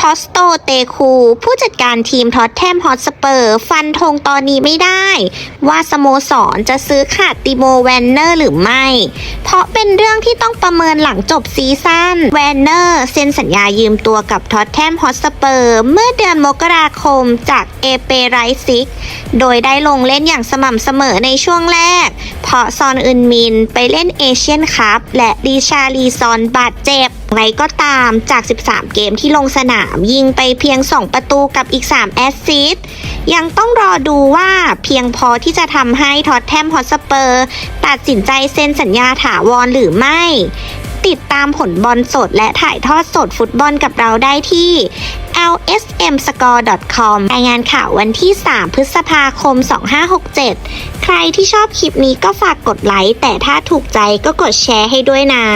พอสโตเตคู ผู้จัดการทีมท็อตแทมฮอตสเปอร์ ฟันธงตอนนี้ไม่ได้ ว่าสโมสรจะซื้อขาดติโมแวนเนอร์หรือไม่ เพราะเป็นเรื่องที่ต้องประเมินหลังจบซีซั่นแวนเนอร์เซ็นสัญญายืมตัวกับท็อตแทมฮอตสเปอร์เมื่อเดือนมกราคมจากเอเปไรซิก โดยได้ลงเล่นอย่างสม่ำเสมอในช่วงแรก เพราะซอนอึนมินไปเล่นเอเชียนคัพและดิชาลีซอนบาดเจ็บ ไรก็ตามจาก 13 เกมที่ลงสนามยิงไปเพียง 2 ประตูกับอีก 3 แอสซิสต์ยังต้องรอดูว่าเพียงพอที่จะทำให้ท็อตแทมฮอตสเปอร์ตัดสินใจเซ็นสัญญาถาวรหรือไม่ ติดตามผลบอลสดและถ่ายทอดสดฟุตบอลกับเราได้ที่ lsmscore.com รายงานข่าววันที่ 3 พฤษภาคม 2567 ใครที่ชอบคลิปนี้ก็ฝากกดไลค์ แต่ถ้าถูกใจก็กดแชร์ให้ด้วยนะ